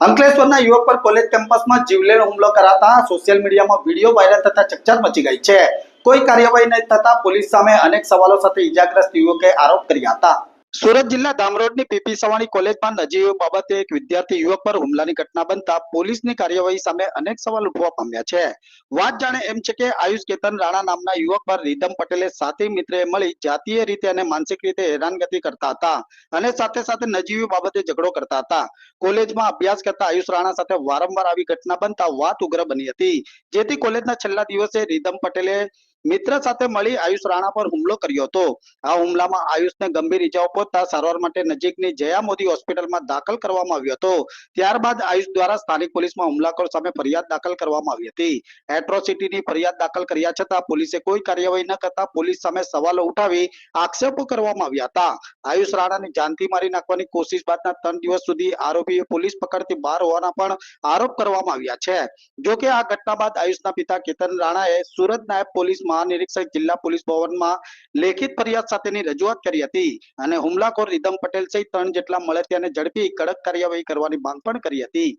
અંકલેશ્વરના યુવક પર કોલેજ કેમ્પસમાં જીવલેણ હુમલો કરાતા સોશિયલ મીડિયામાં વીડિયો વાયરલ થતા ચકચાર મચી ગઈ છે. કોઈ કાર્યવાહી નહીં થતા પોલીસ સામે અનેક સવાલો સાથે ઇજાગ્રસ્ત યુવકે આરોપ કર્યા હતા. સુરત જિલ્લા ધામરોડની પીપી સવાણી કોલેજમાં નજીવ બાબતે એક વિદ્યાર્થી યુવક પર હુમલાની ઘટના બનતા પોલીસની કાર્યવાહી સામે અનેક સવાલ ઉઠવા પામ્યા છે. વાત જાણે એમ છે કે આયુષ કેતન રાણા નામના યુવક પર રીધમ પટેલે સાથી મિત્રે મળી જાતીય રીતે અને માનસિક રીતે હેરાનગતિ કરતા હતા અને સાથે સાથે નજીવી બાબતે ઝઘડો કરતા હતા. કોલેજમાં અભ્યાસ કરતા આયુષ રાણા સાથે વારંવાર આવી ઘટના બનતા વાત ઉગ્ર બની હતી. જેથી કોલેજના છેલ્લા દિવસે રીધમ પટેલે મિત્ર સાથે મળી આયુષ રાણા પર હુમલો કર્યો હતો. આ હુમલામાં આયુષને ગંભીર ઇજાઓ પહોંચતા સારવાર માટે નજીકની જયા મોદી હોસ્પિટલમાં દાખલ કરવામાં આવ્યો હતો. ત્યારબાદ આયુષ દ્વારા સ્થાનિક પોલીસમાં હુમલાખોર સામે ફરિયાદ દાખલ કરવામાં આવી હતી. એટ્રોસિટીની ફરિયાદ દાખલ કર્યા છતાં પોલીસે કોઈ કાર્યવાહી ન કરતા પોલીસ સામે સવાલો ઉઠાવી આક્ષેપો કરવામાં આવ્યા હતા. આયુષ રાણાની જાનથી મારી નાખવાની કોશિશ બાદના ત્રણ દિવસ સુધી આરોપીએ પોલીસ પકડથી બહાર હોવાના પણ આરોપ કરવામાં આવ્યા છે. જો કે આ ઘટના બાદ આયુષના પિતા કેતન રાણાએ સુરત નાયબ પોલીસ મહાનિરીક્ષક જિલ્લા પોલીસ ભવનમાં લેખિત ફરિયાદ સાથેની રજૂઆત કરી હતી અને હુમલાખોર રીધમ પટેલ સહિત ત્રણ જેટલા મળતિયાને ઝડપી કડક કાર્યવાહી કરવાની માંગ પણ કરી હતી.